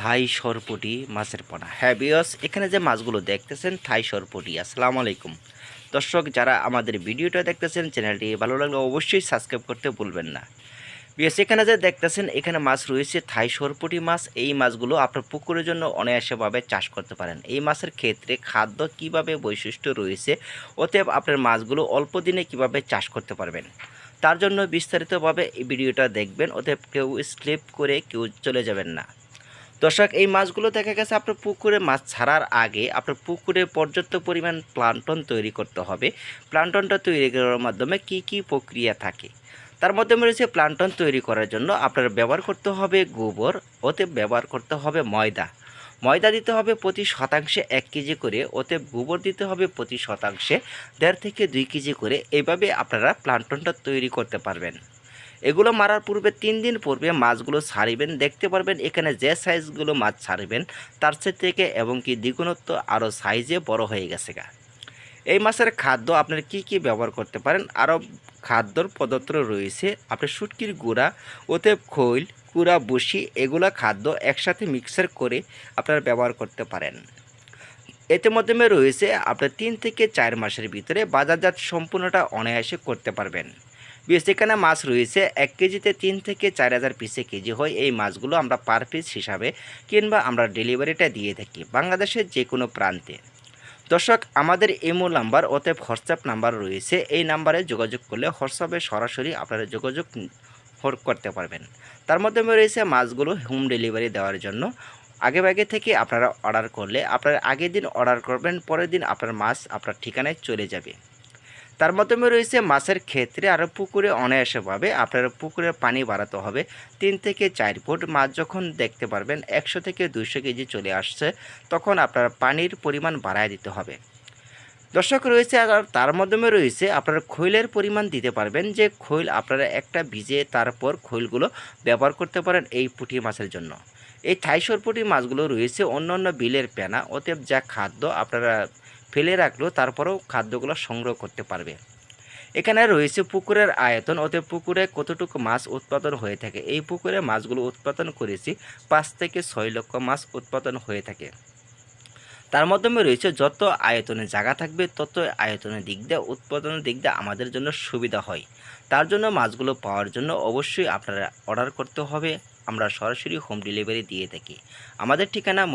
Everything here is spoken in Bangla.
থাই সরপটি মাছের পোনা। হ্যাঁ বিয়স এখানে যে মাছগুলো দেখতেছেন, থাই সরপটি। আসসালামু আলাইকুম। দর্শক, যারা আমাদের ভিডিওটা দেখতেছেন, চ্যানেলটি ভালো লাগলে অবশ্যই সাবস্ক্রাইব করতে ভুলবেন না। বিয়স এখানে যে দেখতেছেন, এখানে মাছ রয়েছে, থাই সরপটি মাছ। এই মাছগুলো আপনার পুকুরের জন্য অনায়াসেভাবে চাষ করতে পারেন। এই মাছের ক্ষেত্রে খাদ্য কীভাবে বৈশিষ্ট্য রয়েছে, অতএব আপনার মাছগুলো অল্প দিনে কীভাবে চাষ করতে পারবেন, তার জন্য বিস্তারিতভাবে এই ভিডিওটা দেখবেন। অতএব কেউ স্লিপ করে কেউ চলে যাবেন না। দর্শক, এই মাছগুলো দেখা গেছে আপনার পুকুরে মাছ ছাড়ার আগে আপনার পুকুরে পর্যাপ্ত পরিমাণ প্লান্টন তৈরি করতে হবে। প্লান্টনটা তৈরি করার মাধ্যমে কি কি প্রক্রিয়া থাকে? তার মধ্যে রয়েছে প্লান্টন তৈরি করার জন্য আপনার ব্যবহার করতে হবে গোবর ওতে ব্যবহার করতে হবে ময়দা। ময়দা দিতে হবে প্রতি শতাংশে এক কেজি করে ওতে গোবর দিতে হবে প্রতি শতাংশে দেড় থেকে দুই কেজি করে। এভাবে আপনারা প্লান্টনটা তৈরি করতে পারবেন। এগুলো মারার পূর্বে তিন দিন পূর্বে মাছগুলো ছাড়িবেন, দেখতে পারবেন এখানে যে সাইজগুলো মাছ ছাড়বেন, তার থেকে এবং কি দ্বিগুণত্ব আরও সাইজে বড় হয়ে গেছে গা। এই মাছের খাদ্য আপনার কি কি ব্যবহার করতে পারেন? আরও খাদ্যর পদার্থ রয়েছে আপনার শুটকির গুঁড়া ওতে খৈল, কুড়া, বসি এগুলা খাদ্য একসাথে মিক্সার করে আপনারা ব্যবহার করতে পারেন। এতে মাধ্যমে রয়েছে আপনার তিন থেকে চার মাসের ভিতরে বাজারজাত সম্পূর্ণটা অনায়াসে করতে পারবেন। এখানে মাছ রয়েছে। এক কেজিতে তিন থেকে চার হাজার পিসে কেজি হয় এই মাছগুলো আমরা পার পিস হিসাবে কিংবা আমরা ডেলিভারিটা দিয়ে থাকি বাংলাদেশের যে কোনো প্রান্তে। দর্শক, আমাদের ইমো নাম্বার অতএব হোয়াটসঅ্যাপ নাম্বার রয়েছে। এই নাম্বারে যোগাযোগ করলে হোয়াটসঅ্যাপে সরাসরি আপনারা যোগাযোগ করতে পারবেন। তার মাধ্যমে রয়েছে মাছগুলো হোম ডেলিভারি দেওয়ার জন্য। আগে আগে থেকে আপনারা অর্ডার করলে আপনারা আগের দিন অর্ডার করবেন, পরের দিন আপনার মাছ আপনার ঠিকানায় চলে যাবে। তার মাধ্যমে রয়েছে মাছের ক্ষেত্রে আরও পুকুরে অনায়াসভাবে আপনারা পুকুরের পানি বাড়াতে হবে। তিন থেকে চার ফুট মাছ যখন দেখতে পারবেন, একশো থেকে দুইশো কেজি চলে আসছে, তখন আপনার পানির পরিমাণ বাড়ায় দিতে হবে। দর্শক রয়েছে, আর তার মাধ্যমে রয়েছে আপনারা খৈলের পরিমাণ দিতে পারবেন যে খৈল আপনারা একটা ভিজে তারপর খৈলগুলো ব্যবহার করতে পারেন এই পুঁটি মাছের জন্য। এই থাইশোর পুঁটি মাছগুলো রয়েছে অন্য অন্য বিলের পেনা, অতএব যা খাদ্য আপনারা ফেলে রাখলেও তারপরেও খাদ্যগুলো সংগ্রহ করতে পারবে। এখানে রয়েছে পুকুরের আয়তন, অতএব পুকুরে কতটুকু মাছ উৎপাদন হয়ে থাকে? এই পুকুরে মাছগুলো উৎপাদন করেছি পাঁচ থেকে ছয় লক্ষ মাছ উৎপাদন হয়ে থাকে। তার মাধ্যমে রয়েছে যত আয়তনে জায়গা থাকবে, তত আয়তনের দিক দিয়ে, উৎপাদনের দিক দিয়ে আমাদের জন্য সুবিধা হয়। তার জন্য মাছগুলো পাওয়ার জন্য অবশ্যই আপনারা অর্ডার করতে হবে। আমরা সরাসরি হোম ডেলিভারি দিয়ে থাকি। আমাদের ঠিকানা